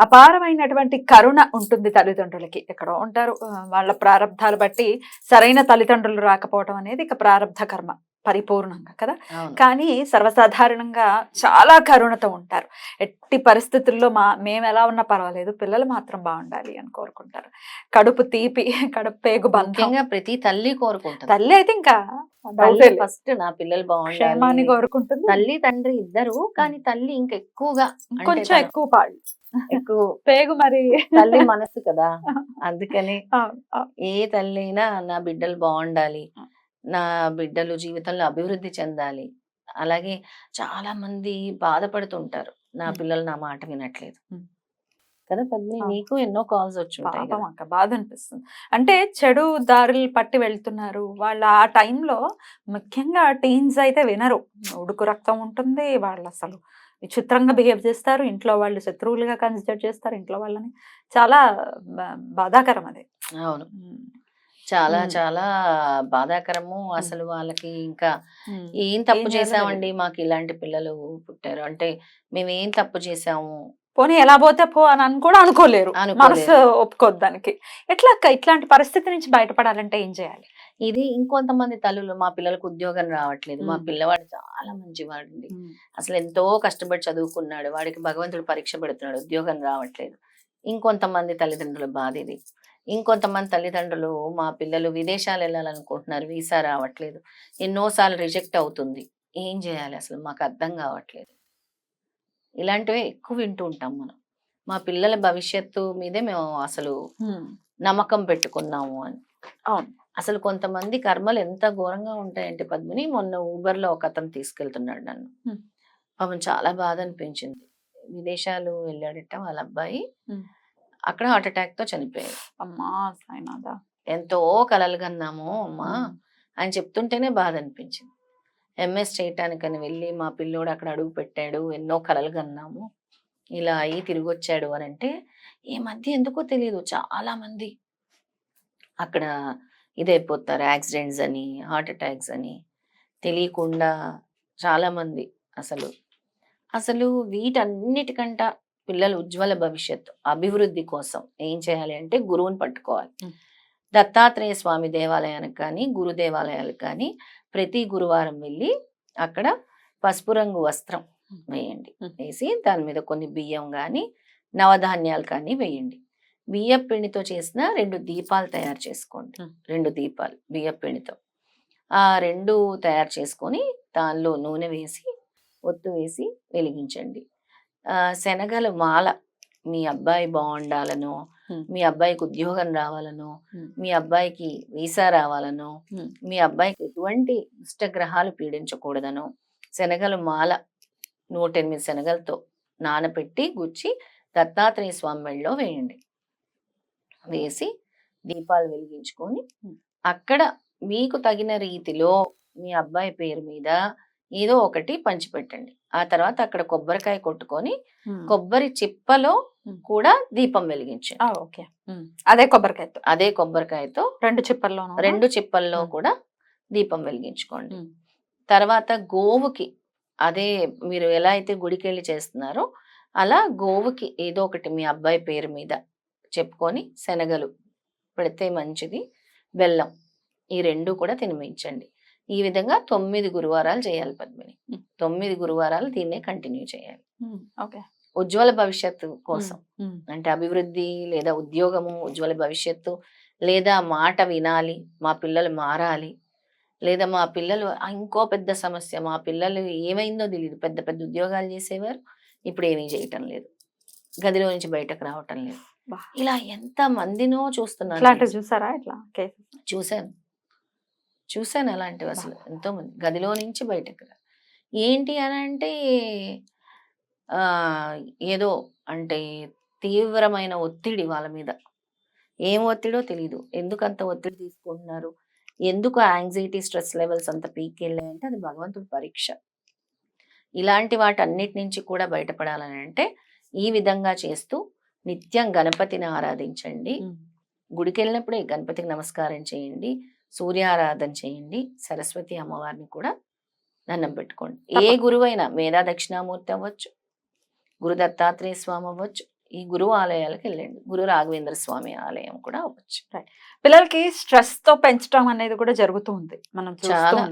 అపారమైనటువంటి కరుణ ఉంటుంది తల్లిదండ్రులకి. ఎక్కడో ఉంటారు. వాళ్ళ ప్రారంధాలు బట్టి సరైన తల్లిదండ్రులు రాకపోవడం అనేది ఇక ప్రారంధ కర్మ పరిపూర్ణంగా కదా? కానీ సర్వసాధారణంగా చాలా కరుణతో ఉంటారు. ఎట్టి పరిస్థితుల్లో మా మేము ఎలా ఉన్నా పర్వాలేదు పిల్లలు మాత్రం బాగుండాలి అని కోరుకుంటారు. కడుపు తీపి కడుపు పేగు బంధం. ముఖ్యంగా ప్రతి తల్లి కోరుకుంటుంది. తల్లి అయితే ఇంకా ఫస్ట్ నా పిల్లలు బాగుండాలి. కోరుకుంటుంది. తల్లి తండ్రి ఇద్దరు కానీ తల్లి ఇంకా ఎక్కువగా కొంచెం ఎక్కువ పాడు ఎక్కువ పేగు మరి. తల్లి మనసు కదా. అందుకని ఏ తల్లి అయినా నా బిడ్డలు బాగుండాలి. నా బిడ్డలు జీవితంలో అభివృద్ధి చెందాలి. అలాగే చాలా మంది బాధపడుతుంటారు. నా. పిల్లలు నా మాట వినట్లేదు. కదా? పద్మిని. నీకు ఎన్నో కాల్స్ వచ్చి ఉంటాయి పాపం కదా. అక్క బాధ అనిపిస్తుంది అంటే చెడు దారులు పట్టి వెళ్తున్నారు. వాళ్ళ ఆ టైంలో ముఖ్యంగా టీన్స్ అయితే వినరు. ఉడుకు రక్తం ఉంటుంది. వాళ్ళు అసలు విచిత్రంగా బిహేవ్ చేస్తారు. ఇంట్లో వాళ్ళు శత్రువులుగా కన్సిడర్ చేస్తారు. ఇంట్లో వాళ్ళని చాలా బాధాకరం అది. అవును. చాలా. చాలా బాధాకరము. అసలు వాళ్ళకి ఇంకా. ఏం తప్పు చేసామండి మాకు ఇలాంటి పిల్లలు పుట్టారు? అంటే మేము ఏం తప్పు చేసాము? పోనీ ఎలా పోతే పో అని కూడా అనుకోలేరు. మనసు ఒప్పుకోద్దు దానికి. ఎట్లా ఇట్లాంటి పరిస్థితి నుంచి బయటపడాలంటే ఏం చేయాలి? ఇది ఇంకొంతమంది తల్లులు మా పిల్లలకు ఉద్యోగం రావట్లేదు. మా. పిల్లవాడు చాలా మంచివాడండి. అసలు ఎంతో కష్టపడి చదువుకున్నాడు. వాడికి భగవంతుడు పరీక్ష పెడుతున్నాడు. ఉద్యోగం రావట్లేదు. ఇంకొంతమంది తల్లిదండ్రుల బాధ ఇది. ఇంకొంతమంది తల్లిదండ్రులు మా పిల్లలు విదేశాలు వెళ్ళాలనుకుంటున్నారు. వీసా రావట్లేదు. ఎన్నోసార్లు రిజెక్ట్ అవుతుంది. ఏం చేయాలి? అసలు మాకు అర్థం కావట్లేదు. ఇలాంటివే ఎక్కువ వింటూ ఉంటాం మనం. మా పిల్లల భవిష్యత్తు మీదే మేము అసలు. నమ్మకం పెట్టుకున్నాము అని. అవును. అసలు కొంతమంది కర్మలు ఎంత ఘోరంగా ఉంటాయంటే పద్మిని మొన్న ఊబర్లో ఒక అతను తీసుకెళ్తున్నాడు నన్ను. పాపం చాలా బాధ అనిపించింది. విదేశాలు వెళ్ళాడట వాళ్ళ అబ్బాయి. అక్కడ హార్ట్ అటాక్తో చనిపోయాడు. అమ్మా సాయినాథ ఎంతో కలలు కన్నాము అమ్మా అని చెప్తుంటేనే బాధ అనిపించింది. ఎంఎస్ చేయటానికని వెళ్ళి మా పిల్లోడు అక్కడ అడుగు పెట్టాడు ఎన్నో కలలు కన్నాము. ఇలా అయ్యి తిరిగి వచ్చాడు అని అంటే ఈ మధ్య ఎందుకో తెలియదు చాలా మంది అక్కడ ఇదైపోతారు యాక్సిడెంట్స్ అని హార్ట్ అటాక్స్ అని. తెలియకుండా చాలా మంది అసలు. అసలు వీటన్నిటికంట పిల్లల ఉజ్వల భవిష్యత్తు అభివృద్ధి కోసం ఏం చేయాలి అంటే గురువుని పట్టుకోవాలి. దత్తాత్రేయ స్వామి దేవాలయానికి కానీ గురు దేవాలయాలకు కానీ ప్రతి గురువారం వెళ్ళి అక్కడ పసుపు రంగు వస్త్రం. వేయండి. వేసి దాని మీద కొన్ని బియ్యం కానీ నవధాన్యాలు కానీ వేయండి బియ్యం పిండితో చేసిన రెండు దీపాలు తయారు చేసుకోండి. రెండు దీపాలు బియ్యం పిండితో ఆ రెండు తయారు చేసుకొని దానిలో నూనె వేసి ఒత్తు వేసి వెలిగించండి శనగల మాల మీ అబ్బాయి బాగుండాలనో. మీ అబ్బాయికి ఉద్యోగం రావాలనో. మీ అబ్బాయికి వీసా రావాలనో. మీ అబ్బాయికి ఎటువంటి దుష్టగ్రహాలు పీడించకూడదనో శనగల మాల నూట ఎనిమిది శనగలతో నానబెట్టి గుచ్చి దత్తాత్రేయ స్వామి మెళ్ళలో వేయండి వేసి దీపాలు వెలిగించుకొని. అక్కడ మీకు తగిన రీతిలో మీ అబ్బాయి పేరు మీద ఏదో ఒకటి పంచిపెట్టండి ఆ తర్వాత అక్కడ కొబ్బరికాయ కొట్టుకొని. కొబ్బరి చిప్పలో. కూడా దీపం వెలిగించండి ఓకే. అదే కొబ్బరికాయతో అదే కొబ్బరికాయతో రెండు చిప్పల్లోనూ రెండు చిప్పల్లో. కూడా దీపం వెలిగించుకోండి. తర్వాత గోవుకి అదే మీరు ఎలా అయితే గుడికి వెళ్ళి చేస్తున్నారో అలా గోవుకి ఏదో ఒకటి మీ అబ్బాయి పేరు మీద చెప్పుకొని శనగలు పెడితే మంచిది బెల్లం ఈ రెండు కూడా తినిపించండి ఈ విధంగా తొమ్మిది గురువారాలు చేయాలి పద్మిని. తొమ్మిది గురువారాలు దీన్నే కంటిన్యూ చేయాలి. ఓకే. ఉజ్వల భవిష్యత్తు కోసం. అంటే అభివృద్ధి లేదా ఉద్యోగము ఉజ్వల భవిష్యత్తు లేదా మాట వినాలి మా పిల్లలు మారాలి లేదా మా పిల్లలు ఇంకో పెద్ద సమస్య మా పిల్లలు ఏమైందో తెలియదు పెద్ద పెద్ద ఉద్యోగాలు చేసేవారు ఇప్పుడు ఏమీ చేయటం లేదు. గదిలో నుంచి బయటకు రావటం లేదు. ఇలా ఎంత మందినో ఇట్లాంటివి చూసారా ఇట్లా కేసెస్? చూశాను అలాంటివి అసలు ఎంతో మంది గదిలో నుంచి బయటకు రా. ఏంటి అని అంటే ఆ ఏదో అంటే తీవ్రమైన ఒత్తిడి వాళ్ళ మీద. ఏం ఒత్తిడో తెలియదు ఎందుకు అంత ఒత్తిడి తీసుకుంటున్నారు? ఎందుకు యాంగ్జైటీ స్ట్రెస్ లెవెల్స్ అంత పీక్ వెళ్ళాయంటే అది భగవంతుడి పరీక్ష. ఇలాంటి వాటన్నిటి నుంచి కూడా బయటపడాలని అంటే ఈ విధంగా చేస్తూ నిత్యం గణపతిని ఆరాధించండి. గుడికి వెళ్ళినప్పుడే గణపతికి నమస్కారం చేయండి. సూర్యారాధన చేయండి సరస్వతి అమ్మవారిని కూడా దండం పెట్టుకోండి ఏ. గురువైనా మేధా దక్షిణామూర్తి అవ్వచ్చు గురు దత్తాత్రేయ స్వామి అవ్వచ్చు ఈ గురువు ఆలయాలకు వెళ్ళండి. గురు రాఘవేంద్ర స్వామి ఆలయం కూడా అవ్వచ్చు. పిల్లలకి స్ట్రెస్తో పెంచడం అనేది కూడా జరుగుతూ ఉంది. మనం చాలా.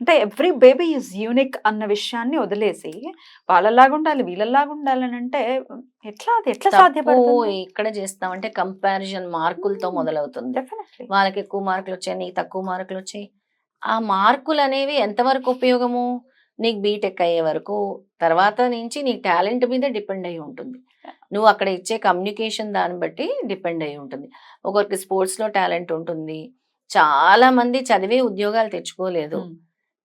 అంటే ఎవ్రీ బేబీ ఈజ్ యూనిక్ అన్న విషయాన్ని వదిలేసి వాళ్ళలాగా ఉండాలి వీళ్ళలాగా ఉండాలని అంటే ఎట్లా అది? ఎట్లా సాధ్యపడుతుంది? ఎక్కడ చేస్తామంటే కంపారిజన్ మార్కులతో Hmm. మొదలవుతుంది. వాళ్ళకి ఎక్కువ మార్కులు వచ్చాయి నీకు తక్కువ మార్కులు వచ్చాయి. ఆ మార్కులు అనేవి ఎంతవరకు ఉపయోగము? నీకు బీటెక్ అయ్యే వరకు తర్వాత నుంచి నీ టాలెంట్ మీద డిపెండ్ అయి ఉంటుంది. నువ్వు అక్కడ ఇచ్చే కమ్యూనికేషన్ దాన్ని బట్టి డిపెండ్ అయి ఉంటుంది. ఒకరికి స్పోర్ట్స్లో టాలెంట్ ఉంటుంది. చాలా మంది చదివే ఉద్యోగాలు తెచ్చుకోలేదు.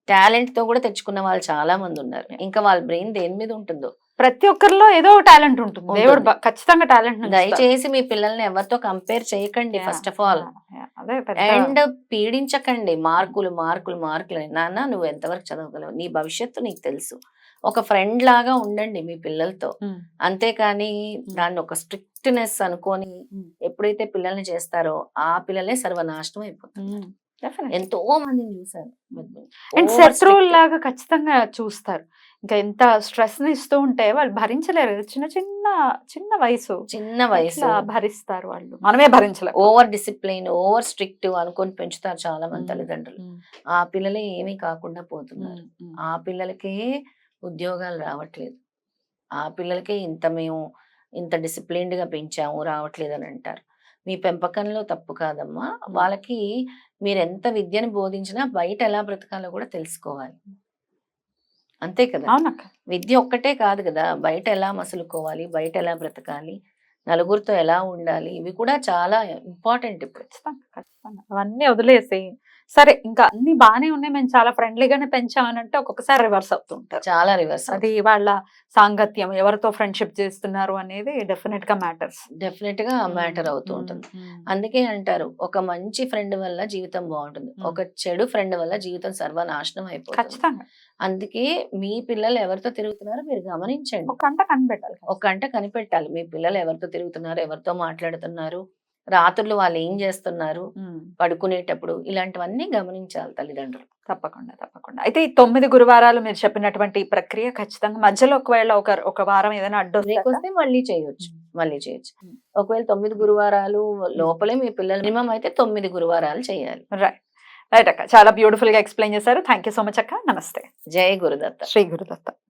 టాలెంట్తో కూడా తెచ్చుకున్న వాళ్ళు చాలా మంది ఉన్నారు ఇంకా వాళ్ళ బ్రెయిన్ దేని మీద ఉంటుందో. ప్రతి ఒక్కరిలో ఏదో టాలెంట్ ఉంటుంది. దేవుడు ఖచ్చితంగా టాలెంట్ దయచేసి మీ పిల్లల్ని ఎవరితో కంపేర్ చేయకండి ఫస్ట్ ఆఫ్ ఆల్. అండ్ పీడించకండి. మార్కులు మార్కులు మార్కులు. నాన్న నువ్వు ఎంతవరకు చదవగలవు? నీ భవిష్యత్తు నీకు తెలుసు. ఒక ఫ్రెండ్ లాగా ఉండండి మీ పిల్లలతో. అంతేకాని దాన్ని ఒక స్ట్రిక్ట్నెస్ అనుకొని. ఎప్పుడైతే పిల్లల్ని చేస్తారో ఆ పిల్లలే సర్వనాశనం అయిపోతుంది. ఎంతో మందిని చూసాను అండ్ Over శత్రువుల strict. లాగా ఖచ్చితంగా చూస్తారు ఇంకా ఎంత స్ట్రెస్ని ఇస్తూ ఉంటే వాళ్ళు భరించలేరు. చిన్న చిన్న చిన్న వయసు చిన్న వయసు భరిస్తారు వాళ్ళు మనమే భరించలేము ఓవర్ డిసిప్లైన్ ఓవర్ స్ట్రిక్ట్ అనుకొని పెంచుతారు చాలా మంది. తల్లిదండ్రులు. ఆ పిల్లలే ఏమీ కాకుండా పోతున్నారు. ఆ పిల్లలకే ఉద్యోగాలు రావట్లేదు. ఆ పిల్లలకే ఇంత మేము ఇంత disciplined గా పెంచాము రావట్లేదు అని అంటారు. మీ పెంపకంలో తప్పు కాదమ్మా. వాళ్ళకి మీరు ఎంత విద్యను బోధించినా బయట ఎలా బ్రతకాలో కూడా తెలుసుకోవాలి. అంతే కదా? అవునక్క. విద్య ఒక్కటే కాదు కదా. బయట ఎలా మసులుకోవాలి? బయట ఎలా బ్రతకాలి? నలుగురితో ఎలా ఉండాలి? ఇవి కూడా చాలా ఇంపార్టెంట్ ఇప్పుడు. అవన్నీ వదిలేసి సరే ఇంకా అన్ని బానే ఉన్నాయి. మేము చాలా ఫ్రెండ్లీగానే పెంచామనంటే ఒక్కొక్కసారి రివర్స్ అవుతూ ఉంటారు. చాలా రివర్స్ అది వాళ్ళ సాంగత్యం ఎవరితో ఫ్రెండ్షిప్ చేస్తున్నారు అనేది డెఫినెట్గా మ్యాటర్స్. డెఫినెట్గా మ్యాటర్ అవుతూ ఉంటుంది. అందుకే అంటారు ఒక మంచి ఫ్రెండ్ వల్ల జీవితం బాగుంటుంది. ఒక చెడు ఫ్రెండ్ వల్ల జీవితం సర్వనాశనం అయిపోతుంది. ఖచ్చితంగా. అందుకే మీ పిల్లలు ఎవరితో తిరుగుతున్నారో మీరు గమనించండి. ఒక గంట కనిపెట్టాలి ఒక గంట కనిపెట్టాలి. మీ పిల్లలు ఎవరితో తిరుగుతున్నారు ఎవరితో మాట్లాడుతున్నారు రాత్రులు వాళ్ళు ఏం చేస్తున్నారు. పడుకునేటప్పుడు ఇలాంటివన్నీ గమనించాలి తల్లిదండ్రులు. తప్పకుండా తప్పకుండా. అయితే ఈ తొమ్మిది గురువారాలు మీరు చెప్పినటువంటి ప్రక్రియ ఖచ్చితంగా మధ్యలో ఒకవేళ ఒక ఒక వారం ఏదైనా అడ్డు వస్తే మళ్ళీ చేయొచ్చు. మళ్ళీ చేయొచ్చు. ఒకవేళ తొమ్మిది గురువారాలు లోపలే మీ పిల్లలు మినిమం అయితే తొమ్మిది గురువారాలు చేయాలి. రైట్. రైట్ అక్క. చాలా బ్యూటిఫుల్గా ఎక్స్ప్లెయిన్ చేశారు. థ్యాంక్ యూ సో మచ్ అక్క. నమస్తే. జై గురుదత్త. శ్రీ గురుదత్త.